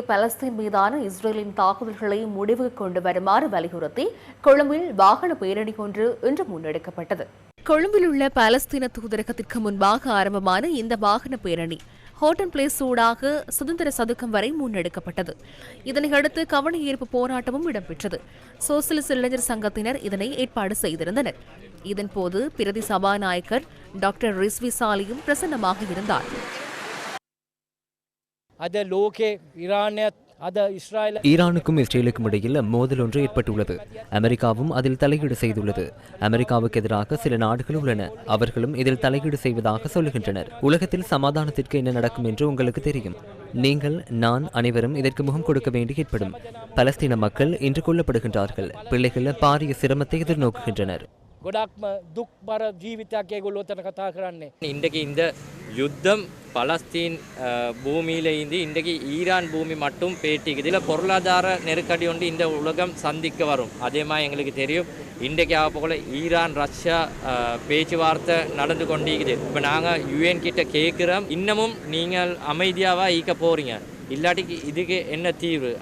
Palestine மீதான இஸ்ரேலின் தாக்குதல்களை முடிவுக்கு கொண்டு வருமாறு வலியுறுத்தி கொழும்பில் வாகன பேரணி ஒன்று இன்று முன்னெடுக்கப்பட்டது. கொழும்பில் உள்ள பாலஸ்தீன தூதரகத்திற்கு முன்பாக ஆரம்பமான இந்த வாகன பேரணி ஹோட்டன் பிளேஸ் ஊடாக சுதந்திர சதுக்கம் வரை முன்னெடுக்கப்பட்டது. இதனையடுத்து கவன ஈர்ப்பு போராட்டமும் இடம்பெற்றது. சோசியலிஸ்ட் இளைஞர் சங்கத்தினர் இதனை ஏற்பாடு செய்திருந்தனர். இதன்போது பிரதி சபாநாயகர் டாக்டர் ரிஸ்வி சாலியும் பிரசன்னமாக இருந்தார். අද ලෝකේ ඉරාණයත් අද ඉස්්‍රයිල් ஈரானுக்கும் இஸ்ரேலுக்கும் இடையில் மோதல் ஒன்று ஏற்பட்டுள்ளது அமெரிக்காவும் அதில் தலையீடு செய்துள்ளது அமெரிக்காவுக்கு எதிராக சில நாடுகள் உள்ளன அவர்களும் இதில் தலையீடு செய்வதாக சொல்லுகின்றனர் உலகத்தில் சமாதானத்திற்கு என்ன நடக்கும் என்று உங்களுக்கு தெரியும் நீங்கள் நான் அனைவரும் இதற்கு முகம் கொடுக்க வேண்டி ஏற்படும் பலஸ்தீன மக்கள் இன்று கொல்லப்படுகின்றார்கள் பிள்ளைகள் பாரிய சிரமத்தை எதிர்நோக்குகின்றனர் ගොඩක්ම දුක් බර ජීවිතයක් ඒගොල්ලොතන කතා කරන්නේ. இன்றைக்கு இந்த யுத்தம் பலஸ்தீன் அஹ், இன்றைக்கு ஈரான் பூமி மட்டும் பேட்டிக்குது இதில் பொருளாதார நெருக்கடி ஒன்று இந்த உலகம் சந்திக்க வரும். அதே மாதிரி எங்களுக்கு தெரியும். இன்றைக்கு ஆக போகல ஈரான் ரஷ்யா பேச்சுவார்த்தை நடந்து கொண்டிருக்குது. இப்போ நாங்கள் யுஎன் கிட்ட கேட்குறோம். இன்னமும் நீங்கள் அமைதியாக ஈக்க போகிறீங்க இல்லாட்டிக்கு இதுக்கு என்ன தீர்வு?